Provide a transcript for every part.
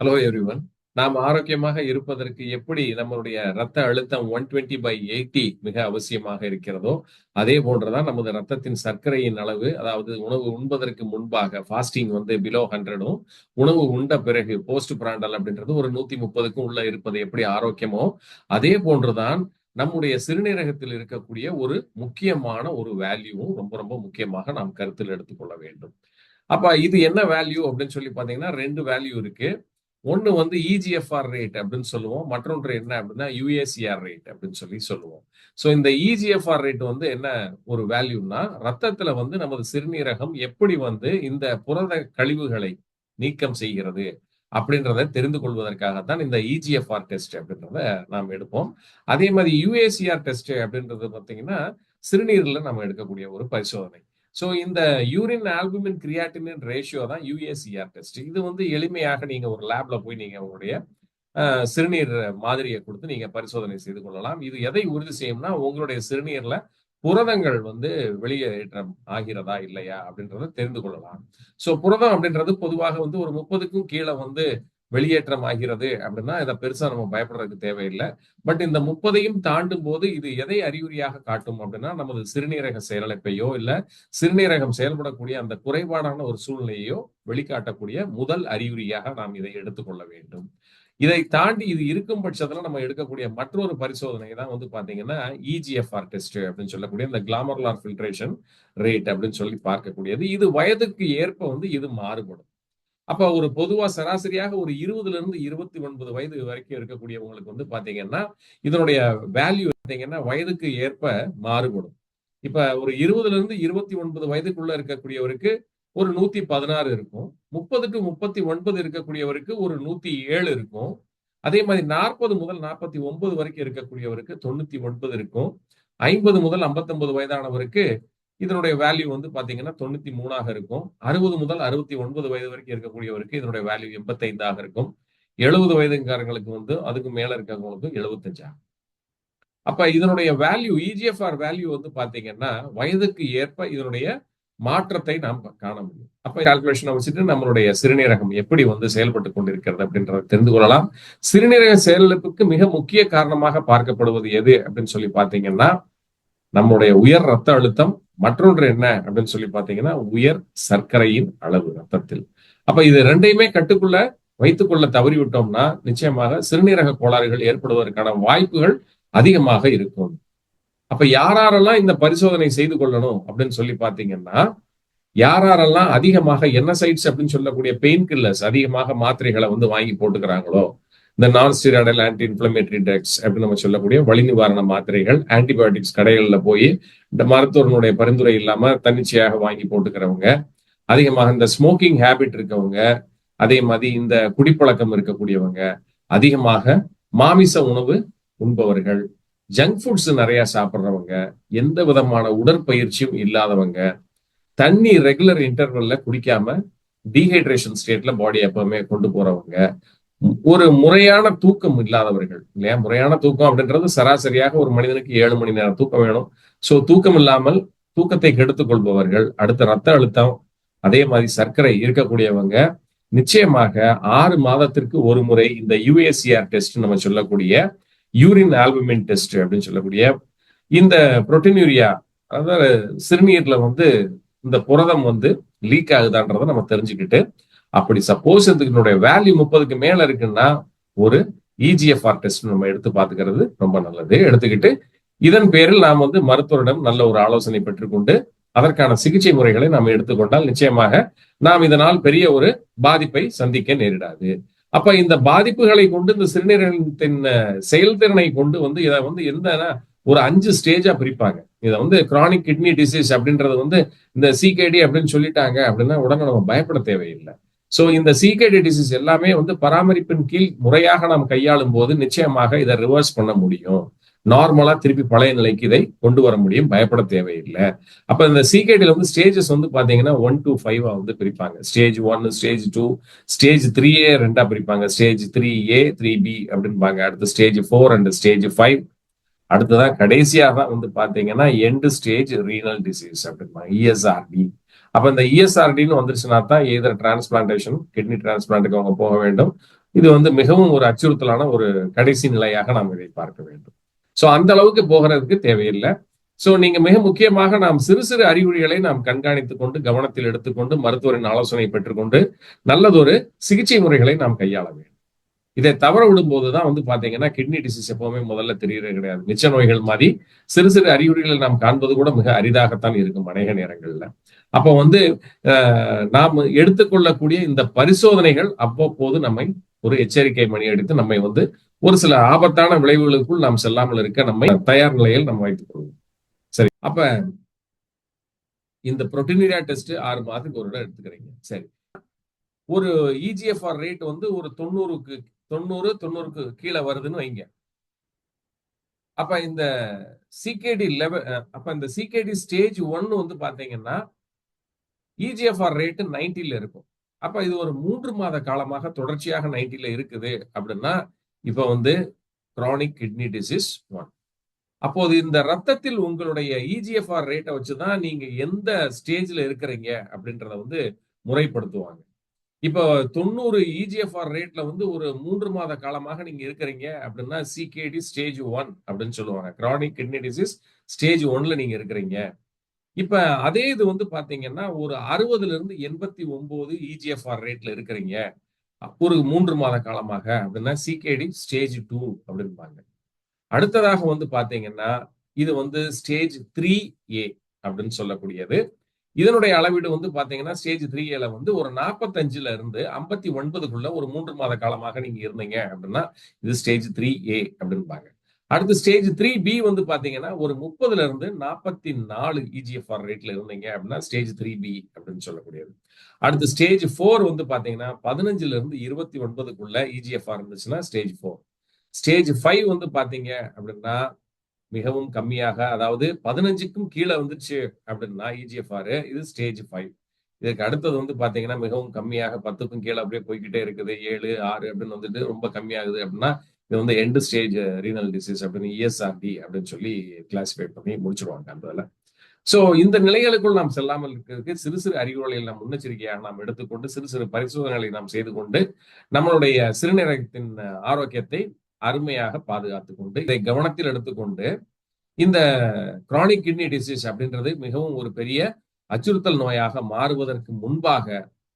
Hello everyone நாம் ஆரோக்கியமாக இருப்பதற்கு எப்படி நம்மளுடைய ரத்த அழுத்தம் ஒன் டுவெண்ட்டி பை எயிட்டி மிக அவசியமாக இருக்கிறதோ அதே போன்றுதான் நமது ரத்தத்தின் சர்க்கரையின் அளவு அதாவது உணவு உண்பதற்கு முன்பாக ஃபாஸ்டிங் வந்து பிலோ ஹண்ட்ரடும் உணவு உண்ட பிறகு போஸ்ட் பிராண்டல் அப்படின்றது ஒரு நூத்தி முப்பதுக்கும் உள்ள இருப்பது எப்படி ஆரோக்கியமோ அதே போன்றுதான் நம்முடைய சிறுநீரகத்தில் இருக்கக்கூடிய ஒரு முக்கியமான ஒரு வேல்யூவும் ரொம்ப ரொம்ப முக்கியமாக நாம் கருத்தில் எடுத்துக்கொள்ள வேண்டும். அப்ப இது என்ன வேல்யூ அப்படின்னு சொல்லி பாத்தீங்கன்னா ரெண்டு வேல்யூ இருக்கு. ஒன்று வந்து இஜிஎஃப்ஆர் ரேட் அப்படின்னு சொல்லுவோம். மற்றொன்று என்ன அப்படின்னா யுஏசிஆர் ரேட் அப்படின்னு சொல்லி சொல்லுவோம். ஸோ இந்த இஜிஎஃப்ஆர் ரேட் வந்து என்ன ஒரு வேல்யூனா ரத்தத்தில் வந்து நமது சிறுநீரகம் எப்படி வந்து இந்த புரத கழிவுகளை நீக்கம் செய்கிறது அப்படின்றத தெரிந்து கொள்வதற்காகத்தான் இந்த இஜிஎஃப்ஆர் டெஸ்ட் அப்படின்றத நாம் எடுப்போம். அதே மாதிரி யுஏசிஆர் டெஸ்ட் அப்படின்றது பார்த்தீங்கன்னா சிறுநீரில் நம்ம எடுக்கக்கூடிய ஒரு பரிசோதனை. ஸோ இந்த யூரின் ஆல்புமின் கிரியாட்டினின் ரேஷியோ தான் யூஏசிஆர் டெஸ்ட் இது வந்து எளிமையாக நீங்க ஒரு லேப்ல போய் நீங்க உங்களுடைய சிறுநீர் மாதிரியை கொடுத்து நீங்க பரிசோதனை செய்து கொள்ளலாம். இது எதை உறுதி செய்யும்னா உங்களுடைய சிறுநீர்ல புரதங்கள் வந்து வெளியேற்றம் ஆகிறதா இல்லையா அப்படின்றத தெரிந்து கொள்ளலாம். ஸோ புரதம் அப்படின்றது பொதுவாக வந்து ஒரு முப்பதுக்கும் கீழே வந்து வெளியேற்றம் ஆகிறது அப்படின்னா இதை பெருசா நம்ம பயப்படுறதுக்கு தேவையில்லை. பட் இந்த முப்பதையும் தாண்டும் போது இது எதை அறிகுறியாக காட்டும் அப்படின்னா நமது சிறுநீரக செயலிழப்பையோ இல்ல சிறுநீரகம் செயல்படக்கூடிய அந்த குறைபாடான ஒரு சூழ்நிலையோ வெளிக்காட்டக்கூடிய முதல் அறிகுறியாக நாம் இதை எடுத்துக்கொள்ள வேண்டும். இதை தாண்டி இது இருக்கும் பட்சத்துல நம்ம எடுக்கக்கூடிய மற்றொரு பரிசோதனை தான் வந்து பாத்தீங்கன்னா இஜிஎஃப்ஆர் டெஸ்ட் அப்படின்னு சொல்லக்கூடிய இந்த கிளாமர்லார் ஃபில்ட்ரேஷன் ரேட் அப்படின்னு சொல்லி பார்க்கக்கூடியது. இது வயதுக்கு ஏற்ப வந்து இது மாறுபடும். அப்போ ஒரு பொதுவாக சராசரியாக ஒரு இருபதுல இருந்து இருபத்தி ஒன்பது வயது வரைக்கும் இருக்கக்கூடியவங்களுக்கு வந்து பாத்தீங்கன்னா இதனுடைய வேல்யூ பார்த்தீங்கன்னா வயதுக்கு ஏற்ப மாறுபடும். இப்ப ஒரு இருபதுல இருந்து இருபத்தி ஒன்பது வயதுக்குள்ள இருக்கக்கூடியவருக்கு ஒரு நூத்தி பதினாறு இருக்கும். முப்பது டு முப்பத்தி ஒன்பது இருக்கக்கூடியவருக்கு ஒரு நூத்தி ஏழு இருக்கும். அதே மாதிரி நாற்பது முதல் நாற்பத்தி ஒன்பது வரைக்கும் இருக்கக்கூடியவருக்கு தொண்ணூத்தி ஒன்பது இருக்கும். ஐம்பது முதல் ஐம்பத்தொன்பது வயதானவருக்கு இதனுடைய வேல்யூ வந்து பாத்தீங்கன்னா தொண்ணூத்தி மூணாக இருக்கும். அறுபது முதல் அறுபத்தி ஒன்பது வயது வரைக்கும் இருக்கக்கூடியவருக்கு இதனுடைய வேல்யூ எண்பத்தைந்தாக இருக்கும். எழுபது வயதுக்காரங்களுக்கு வந்து அதுக்கு மேல இருக்கிறவங்களுக்கு எழுபத்தஞ்சா அப்ப இதனுடைய வேல்யூ இஜிஎஃப்ஆர் வேல்யூ வந்து பாத்தீங்கன்னா வயதுக்கு ஏற்ப இதனுடைய மாற்றத்தை நாம் காண முடியும். அப்ப கால்குலேஷனை வச்சுட்டு நம்மளுடைய சிறுநீரகம் எப்படி வந்து செயல்பட்டு கொண்டிருக்கிறது அப்படின்றத தெரிந்து கொள்ளலாம். சிறுநீரக செயலிழப்புக்கு மிக முக்கிய காரணமாக பார்க்கப்படுவது எது அப்படின்னு சொல்லி பாத்தீங்கன்னா நம்முடைய உயர் ரத்த அழுத்தம் மற்றொன்று என்ன அப்படின்னு சொல்லி பாத்தீங்கன்னா உயர் சர்க்கரையின் அளவு ரத்தத்தில். அப்ப இது ரெண்டையுமே கட்டுக்குள்ள வைத்துக்கொள்ள தவறிவிட்டோம்னா நிச்சயமாக சிறுநீரக கோளாறுகள் ஏற்படுவதற்கான வாய்ப்புகள் அதிகமாக இருக்கும். அப்ப யாரெல்லாம் இந்த பரிசோதனை செய்து கொள்ளணும் அப்படின்னு சொல்லி பாத்தீங்கன்னா யாரெல்லாம் அதிகமாக என்ன சைட்ஸ் அப்படின்னு சொல்லக்கூடிய பெயின் கில்லர்ஸ் அதிகமாக மாத்திரைகளை வந்து வாங்கி போட்டுக்கிறாங்களோ இந்த நான் ஸ்டீராய்டல் ஆன்டி இன்ஃபிளமேட்டரி ட்ரக்ஸ் அப்படின்னு நம்ம சொல்லக்கூடிய வழி நிவாரண மாத்திரைகள் ஆன்டிபயோட்டிக்ஸ் கடைகளில் போய் இந்த மருத்துவனுடைய பரிந்துரை இல்லாம தன்னிச்சையாக வாங்கி போட்டுக்கிறவங்க அதிகமாக இந்த ஸ்மோக்கிங் ஹேபிட் இருக்கவங்க அதே மாதிரி இந்த குடிப்பழக்கம் இருக்கக்கூடியவங்க அதிகமாக மாமிச உணவு உண்பவர்கள் ஜங்க் ஃபுட்ஸ் நிறைய சாப்பிட்றவங்க எந்த விதமான உடற்பயிற்சியும் இல்லாதவங்க தண்ணி ரெகுலர் இன்டர்வல்ல குடிக்காம டீஹைட்ரேஷன் ஸ்டேட்ல பாடி எப்பவுமே கொண்டு போறவங்க ஒரு முறையான தூக்கம் இல்லாதவர்கள் இல்லையா? முறையான தூக்கம் அப்படின்றது சராசரியாக ஒரு மனிதனுக்கு ஏழு மணி நேரம் தூக்கம் வேணும். சோ தூக்கம் இல்லாமல் தூக்கத்தை கெடுத்துக் கொள்பவர்கள் அடுத்த ரத்த அழுத்தம் அதே மாதிரி சர்க்கரை இருக்கக்கூடியவங்க நிச்சயமாக ஆறு மாதத்திற்கு ஒரு முறை இந்த யுஎஸ்சிஆர் டெஸ்ட் நம்ம சொல்லக்கூடிய யூரின் ஆல்புமின் டெஸ்ட் அப்படின்னு சொல்லக்கூடிய இந்த புரோட்டீன்யூரியா அதாவது சிறுநீர்ல வந்து இந்த புரதம் வந்து லீக் ஆகுதான்றதை நம்ம தெரிஞ்சுக்கிட்டு அப்படி சப்போஸ் இதுனுடைய வேல்யூ முப்பதுக்கு மேல இருக்குன்னா ஒரு இஜிஎஃப்ஆர் டெஸ்ட் நம்ம எடுத்து பார்த்துக்கிறது ரொம்ப நல்லது. எடுத்துக்கிட்டு இதன் பேரில் நாம் வந்து மருத்துவரிடம் நல்ல ஒரு ஆலோசனை பெற்றுக்கொண்டு அதற்கான சிகிச்சை முறைகளை நாம் எடுத்துக்கொண்டால் நிச்சயமாக நாம் இதனால் பெரிய ஒரு பாதிப்பை சந்திக்க நேரிடாது. அப்ப இந்த பாதிப்புகளை கொண்டு இந்த சிறுநீரகத்தின் செயல்திறனை கொண்டு வந்து இதை வந்து எந்த ஒரு அஞ்சு ஸ்டேஜா பிரிப்பாங்க. இதை வந்து கிரானிக் கிட்னி டிசீஸ் அப்படின்றது வந்து இந்த சிகேடி அப்படின்னு சொல்லிட்டாங்க அப்படின்னா உடனே நம்ம பயப்பட தேவையில்லை. சோ இந்த சீகேடி டிசீஸ் எல்லாமே வந்து பராமரிப்பின் கீழ் முறையாக நாம் கையாளும் போது நிச்சயமாக இதை ரிவர்ஸ் பண்ண முடியும். நார்மலா திருப்பி பழைய நிலைக்கு இதை கொண்டு வர முடியும். பயப்பட தேவையில்லை. அப்ப இந்த சிகேடில வந்து ஸ்டேஜஸ் வந்து பாத்தீங்கன்னா ஒன் டு ஃபைவ் வந்து பிரிப்பாங்க. Stage one stage two stage three A ரெண்டா பிரிப்பாங்க. Stage three A three B அப்படின்பாங்க அடுத்து stage four and stage five அடுத்ததான் கடைசியாக தான் வந்து பாத்தீங்கன்னா எண்டு ஸ்டேஜ் ரீனல் டிசீஸ் அப்படின்பாங்க இஎஸ்ஆர்டி அப்ப இந்த இஎஸ்ஆர்டின்னு வந்துருச்சுன்னா தான் எதிர் டிரான்ஸ்பிளான்டேஷன் கிட்னி டிரான்ஸ்பிளான்ட்டுக்கு அவங்க போக வேண்டும். இது வந்து மிகவும் ஒரு அச்சுறுத்தலான ஒரு கடைசி நிலையாக நாம் இதை பார்க்க வேண்டும். சோ அந்த அளவுக்கு போகிறதுக்கு தேவையில்லை. சோ நீங்க மிக முக்கியமாக நாம் சிறு சிறு அறிகுறிகளை நாம் கண்காணித்துக் கொண்டு கவனத்தில் எடுத்துக்கொண்டு மருத்துவரின் ஆலோசனை பெற்றுக்கொண்டு நல்லதொரு சிகிச்சை முறைகளை நாம் கையாள வேண்டும். இதை தவற விடும்போது தான் வந்து பாத்தீங்கன்னா கிட்னி டிசீஸ் எப்பவுமே முதல்ல தெரியறது கிடையாது. மிச்ச நோய்கள் மாதிரி சிறு சிறு அறிகுறிகளை நாம் காண்பது கூட மிக அரிதாகத்தான் இருக்கும் அநேக நேரங்கள்ல. அப்போ வந்து நாம் எடுத்துக்கொள்ளக்கூடிய இந்த பரிசோதனைகள் அவ்வப்போது நம்மை ஒரு எச்சரிக்கை மணி எடுத்து நம்மை வந்து ஒரு சில ஆபத்தான விளைவுகளுக்குள் நாம் செல்லாமல் இருக்க நம்மை தயார் நிலையில் நம்ம வைத்துக் கொள்வோம். சரி அப்ப இந்த புரோட்டீனியா டெஸ்ட் ஆறு மாதத்துக்கு ஒரு இடம் எடுத்துக்கிறீங்க. சரி. ஒரு இஜிஎஃப்ஆர் ரேட் வந்து ஒரு தொண்ணூறுக்கு தொண்ணூறு தொண்ணூறுக்கு கீழே வருதுன்னு வைங்க. அப்ப இந்த சிகேடி லெவல் அப்ப இந்த சிகேடி ஸ்டேஜ் ஒன்னு வந்து பாத்தீங்கன்னா இஜிஎஃப்ஆர் ரேட்டு நைன்டில இருக்கும். அப்ப இது ஒரு மூன்று மாத காலமாக தொடர்ச்சியாக நைன்டில இருக்குது அப்படின்னா இப்ப வந்து chronic கிட்னி டிசீஸ் ஒன் அப்போது இந்த ரத்தத்தில் உங்களுடைய இஜிஎஃப்ஆர் ரேட்டை வச்சுதான் நீங்க எந்த ஸ்டேஜ்ல இருக்கிறீங்க அப்படின்றத வந்து முறைப்படுத்துவாங்க. இப்போ தொண்ணூறு இஜிஎஃப்ஆர் ரேட்ல வந்து ஒரு மூன்று மாத காலமாக நீங்க இருக்கிறீங்க அப்படின்னா சிகேடி ஸ்டேஜ் ஒன் அப்படின்னு சொல்லுவாங்க. Chronic கிட்னி டிசீஸ் ஸ்டேஜ் ஒன்ல நீங்க இருக்கிறீங்க. இப்ப அதே இது வந்து பாத்தீங்கன்னா ஒரு அறுபதுல இருந்து எண்பத்தி ஒன்பது இஜிஎஃப்ஆர் ரேட்ல இருக்கிறீங்க. ஒரு மூன்று மாத காலமாக அப்படின்னா சிகேடி ஸ்டேஜ் டூ அப்படின்பாங்க அடுத்ததாக வந்து பாத்தீங்கன்னா இது வந்து ஸ்டேஜ் த்ரீ ஏ அப்படின்னு சொல்லக்கூடியது. இதனுடைய அளவீடு வந்து பாத்தீங்கன்னா ஸ்டேஜ் த்ரீ ஏல வந்து ஒரு நாற்பத்தஞ்சுல இருந்து ஐம்பத்தி ஒன்பதுக்குள்ள ஒரு மூன்று மாத காலமாக நீங்க இருந்தீங்க அப்படின்னா இது ஸ்டேஜ் த்ரீ ஏ அப்படின்பாங்க அடுத்து ஸ்டேஜ் த்ரீ பி வந்து பாத்தீங்கன்னா ஒரு முப்பதுல இருந்து நாற்பத்தி நாலு இஜிஎஃப்ஆர் ரேட்ல இருந்தீங்க அப்படின்னா ஸ்டேஜ் த்ரீ பி அப்படின்னு சொல்லக்கூடியது. அடுத்து ஸ்டேஜ் ஃபோர் வந்து பாத்தீங்கன்னா பதினஞ்சுல இருந்து இருபத்தி ஒன்பதுக்குள்ள இஜிஎஃப்ஆர் இருந்துச்சுன்னா ஸ்டேஜ் ஃபோர் ஸ்டேஜ் ஃபைவ் வந்து பாத்தீங்க அப்படின்னா மிகவும் கம்மியாக அதாவது பதினஞ்சுக்கும் கீழே வந்துச்சு அப்படின்னா இஜிஎஃப்ஆர் இது ஸ்டேஜ் ஃபைவ் இதுக்கு அடுத்தது வந்து பாத்தீங்கன்னா மிகவும் கம்மியாக பத்துக்கும் கீழே அப்படியே போய்கிட்டே இருக்குது. ஏழு ஆறு அப்படின்னு வந்துட்டு ரொம்ப கம்மியாகுது அப்படின்னா இது வந்து எண்டு ஸ்டேஜ் ரீனல் டிசீஸ் அப்படின்னு இஎஸ்ஆர்டி அப்படின்னு சொல்லி கிளாசிஃபை பண்ணி முடிச்சிருவாங்க அந்த இதில். ஸோ இந்த நிலைகளுக்குள் நாம் செல்லாமல் இருக்கிறதுக்கு சிறு சிறு அறிகுறிகளை நாம் முன்னெச்சரிக்கையாக நாம் எடுத்துக்கொண்டு சிறு சிறு பரிசோதனைகளை நாம் செய்து கொண்டு நம்மளுடைய சிறுநீரகத்தின் ஆரோக்கியத்தை அருமையாக பாதுகாத்துக் கொண்டு இதை கவனத்தில் எடுத்துக்கொண்டு இந்த கிரானிக் கிட்னி டிசீஸ் அப்படின்றது மிகவும் ஒரு பெரிய அச்சுறுத்தல் நோயாக மாறுவதற்கு முன்பாக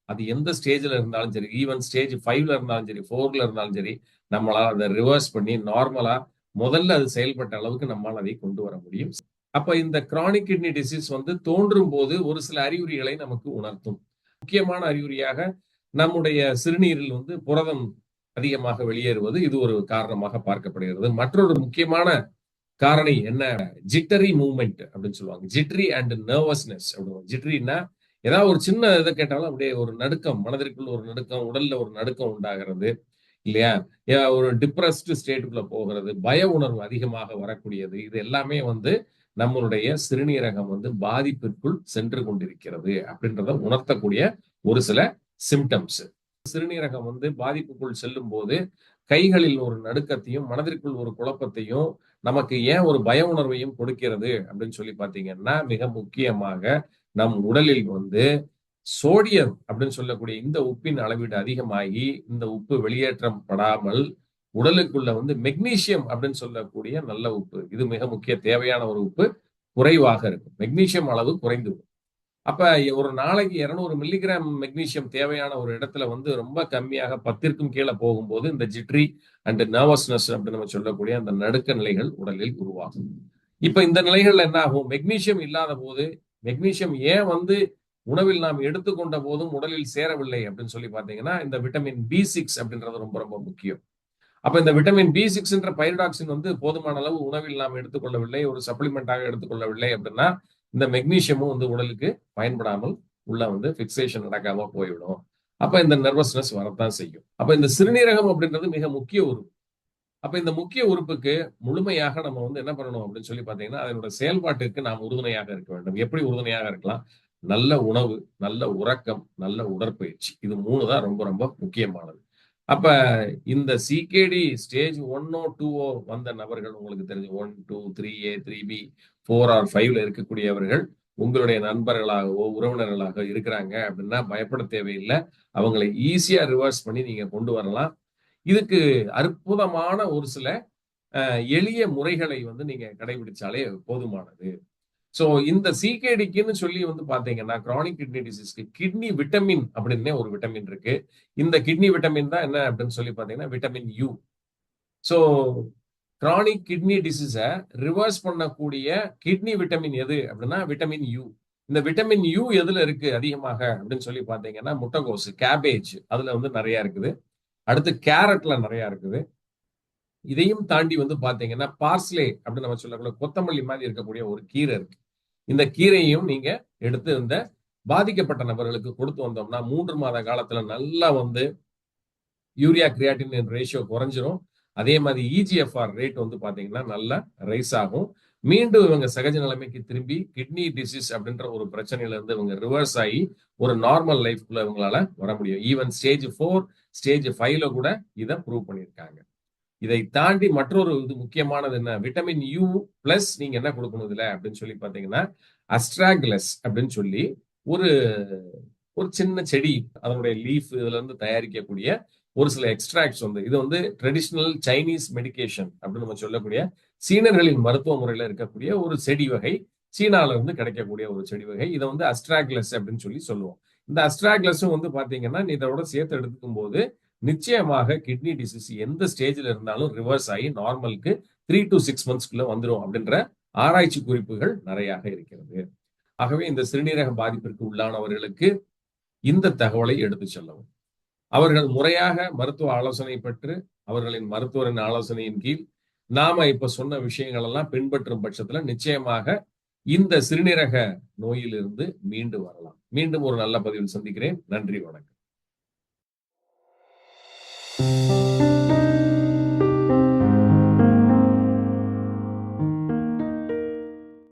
அது எந்த ஸ்டேஜ்ல இருந்தாலும் சரி ஈவன் ஸ்டேஜ் ஃபைவ்ல இருந்தாலும் சரி ஃபோர்ல இருந்தாலும் சரி நம்மளால அதை ரிவர்ஸ் பண்ணி நார்மலா முதல்ல அது செயல்பட்ட அளவுக்கு நம்மால் அதை கொண்டு வர முடியும். அப்ப இந்த கிரானிக் கிட்னி டிசீஸ் வந்து தோன்றும் போது ஒரு சில அறிகுறிகளை நமக்கு உணர்த்தும். முக்கியமான அறிகுறியாக நம்முடைய சிறுநீரில் வந்து புரதம் அதிகமாக வெளியேறுவது இது ஒரு காரணமாக பார்க்கப்படுகிறது. மற்றொரு முக்கியமான காரணி என்ன? ஜிட்டரி மூவ்மெண்ட் அப்படின்னு சொல்லுவாங்க. ஜிட்ரி அண்ட் நர்வஸ்னஸ் அப்படின்னு. ஜிட்ரின்னா ஏதாவது ஒரு சின்ன இதை கேட்டாலும் அப்படியே ஒரு நடுக்கம் மனதிற்குள்ள ஒரு நடுக்கம் உடல்ல ஒரு நடுக்கம் உண்டாகிறது இல்லையா? ஒரு டிப்ரெஸ்டு ஸ்டேட்டுக்குள்ள போகிறது பய உணர்வு அதிகமாக வரக்கூடியது. இது எல்லாமே வந்து நம்மளுடைய சிறுநீரகம் வந்து பாதிப்பிற்குள் சென்று கொண்டிருக்கிறது அப்படின்றத உணர்த்தக்கூடிய ஒரு சில சிம்டம்ஸ் சிறுநீரகம் வந்து பாதிப்புக்குள் செல்லும் போது கைகளில் ஒரு நடுக்கத்தையும் மனதிற்குள் ஒரு குழப்பத்தையும் நமக்கு ஏன் ஒரு பய உணர்வையும் கொடுக்கிறது அப்படின்னு சொல்லி பாத்தீங்கன்னா மிக முக்கியமாக நம் உடலில் வந்து சோடியம் அப்படின்னு சொல்லக்கூடிய இந்த உப்பின் அளவீடு அதிகமாகி இந்த உப்பு வெளியேற்றம் படாமல் உடலுக்குள்ள வந்து மெக்னீசியம் அப்படின்னு சொல்லக்கூடிய நல்ல உப்பு. இது மிக முக்கிய தேவையான ஒரு உப்பு குறைவாக இருக்கும். மெக்னீசியம் அளவு குறைந்துவிடும் அப்ப ஒரு நாளைக்கு இருநூறு மில்லிகிராம் மெக்னீசியம் தேவையான ஒரு இடத்துல வந்து ரொம்ப கம்மியாக பத்திற்கும் கீழே போகும்போது இந்த ஜிட்ரி அண்ட் நர்வஸ்னஸ் அப்படின்னு நம்ம சொல்லக்கூடிய அந்த நடுக்க நிலைகள் உடலில் உருவாகும். இப்ப இந்த நிலைகள்ல என்ன ஆகும் மெக்னீசியம் இல்லாத போது மெக்னீசியம் ஏன் வந்து உணவில் நாம் எடுத்துக்கொண்ட போதும் உடலில் சேரவில்லை அப்படின்னு சொல்லி பாத்தீங்கன்னா இந்த விட்டமின் பி சிக்ஸ் அப்படின்றது ரொம்ப ரொம்ப முக்கியம். அப்ப இந்த விட்டமின் பி சிக்ஸ்ன்ற பைரடாக்சின் வந்து போதுமான அளவு உணவில் நாம் எடுத்துக்கொள்ளவில்லை ஒரு சப்ளிமெண்டாக எடுத்துக்கொள்ளவில்லை அப்படின்னா இந்த மெக்னீஷியமும் வந்து உடலுக்கு பயன்படாமல் உள்ள வந்து பிக்சேஷன் நடக்காம போய்விடும். அப்ப இந்த நர்வஸ்னஸ் வரத்தான் செய்யும். அப்ப இந்த சிறுநீரகம் அப்படின்றது மிக முக்கிய உறுப்பு. அப்ப இந்த முக்கிய உறுப்புக்கு முழுமையாக நம்ம வந்து என்ன பண்ணணும் அப்படின்னு சொல்லி பாத்தீங்கன்னா அதனோட செயல்பாட்டுக்கு நாம் உறுதுணையாக இருக்க வேண்டும். எப்படி உறுதுணையாக இருக்கலாம்? நல்ல உணவு நல்ல உறக்கம் நல்ல உடற்பயிற்சி. இது மூணு தான் ரொம்ப ரொம்ப முக்கியமானது. அப்ப இந்த சிகேடி ஸ்டேஜ் ஒன்னோ டூவோ வந்த நபர்கள் உங்களுக்கு தெரிஞ்சு one two three A three B four or ஃபைவ்ல இருக்கக்கூடியவர்கள் உங்களுடைய நண்பர்களாகவோ உறவினர்களாக இருக்கிறாங்க அப்படின்னா பயப்பட தேவையில்லை. அவங்களை ஈஸியா ரிவர்ஸ் பண்ணி நீங்க கொண்டு வரலாம். இதுக்கு அற்புதமான ஒரு சில எளிய முறைகளை வந்து நீங்க கடைபிடிச்சாலே போதுமானது. ஸோ இந்த சிகேடிக்குன்னு சொல்லி வந்து பாத்தீங்கன்னா கிரானிக் கிட்னி டிசீஸ்க்கு கிட்னி விட்டமின் அப்படின்னே ஒரு விட்டமின் இருக்கு. இந்த கிட்னி விட்டமின் தான் என்ன அப்படின்னு சொல்லி பாத்தீங்கன்னா vitamin U so chronic kidney டிசீஸை reverse பண்ணக்கூடிய கிட்னி விட்டமின் எது அப்படின்னா விட்டமின் யூ இந்த விட்டமின் யூ எதுல இருக்கு அதிகமாக அப்படின்னு சொல்லி பாத்தீங்கன்னா முட்டைகோசு கேபேஜ் அதுல வந்து நிறைய இருக்குது. அடுத்து கேரட்ல நிறைய இருக்குது. இதையும் தாண்டி வந்து பாத்தீங்கன்னா பார்ஸ்லே அப்படின்னு நம்ம சொல்லக்கூடிய கொத்தமல்லி மாதிரி இருக்கக்கூடிய ஒரு கீரை இருக்கு. இந்த கீரையும் நீங்க எடுத்து இந்த பாதிக்கப்பட்ட நபர்களுக்கு கொடுத்து வந்தோம்னா மூன்று மாத காலத்துல நல்லா வந்து யூரியா கிரியாட்டின் ரேஷியோ குறைஞ்சிரும். அதே மாதிரி இஜிஎஃப்ஆர் ரேட் வந்து பாத்தீங்கன்னா நல்லா ரைஸ் ஆகும். மீண்டும் இவங்க சகஜ நிலைமைக்கு திரும்பி கிட்னி டிசீஸ் அப்படின்ற ஒரு பிரச்சனையில இருந்து இவங்க ரிவர்ஸ் ஆகி ஒரு நார்மல் லைஃப்குள்ள இவங்களால வர முடியும். ஈவன் ஸ்டேஜ் ஃபோர் ஸ்டேஜ் ஃபைவ்ல கூட இதை ப்ரூவ் பண்ணியிருக்காங்க. இதை தாண்டி மற்றொரு இது முக்கியமானது என்ன? விட்டமின் யூ பிளஸ் நீங்க என்ன கொடுக்கணும் இதுல? அப்படின்னு சொல்லி பாத்தீங்கன்னா அஸ்ட்ராகிலஸ் அப்படின்னு சொல்லி ஒரு ஒரு சின்ன செடி அதனுடைய லீஃப் இதுல இருந்து தயாரிக்கக்கூடிய ஒரு சில எக்ஸ்ட்ராக்ட்ஸ் வந்து இது வந்து ட்ரெடிஷ்னல் சைனீஸ் மெடிக்கேஷன் அப்படின்னு நம்ம சொல்லக்கூடிய சீனர்களின் மருத்துவ முறையில இருக்கக்கூடிய ஒரு செடி வகை சீனால இருந்து கிடைக்கக்கூடிய ஒரு செடி வகை இதை வந்து அஸ்ட்ராக்லஸ் அப்படின்னு சொல்லி சொல்லுவோம். இந்த அஸ்ட்ராக்லஸும் வந்து பாத்தீங்கன்னா இதோட சேர்த்து எடுத்துக்கும் போது நிச்சயமாக கிட்னி டிசீஸ் எந்த ஸ்டேஜில் இருந்தாலும் ரிவர்ஸ் ஆகி நார்மலுக்கு த்ரீ டு சிக்ஸ் மந்த்ஸ்க்குள்ள வந்துடும் அப்படின்ற ஆராய்ச்சி குறிப்புகள் நிறையாக இருக்கிறது. ஆகவே இந்த சிறுநீரக பாதிப்பிற்கு உள்ளானவர்களுக்கு இந்த தகவலை எடுத்து செல்லவும். அவர்கள் முறையாக மருத்துவ ஆலோசனை பெற்று அவர்களின் மருத்துவரின் ஆலோசனையின் கீழ் நாம இப்ப சொன்ன விஷயங்கள் எல்லாம் பின்பற்றும் பட்சத்துல நிச்சயமாக இந்த சிறுநீரக நோயிலிருந்து மீண்டு வரலாம். மீண்டும் ஒரு நல்ல பதிவில் சந்திக்கிறேன். நன்றி வணக்கம்.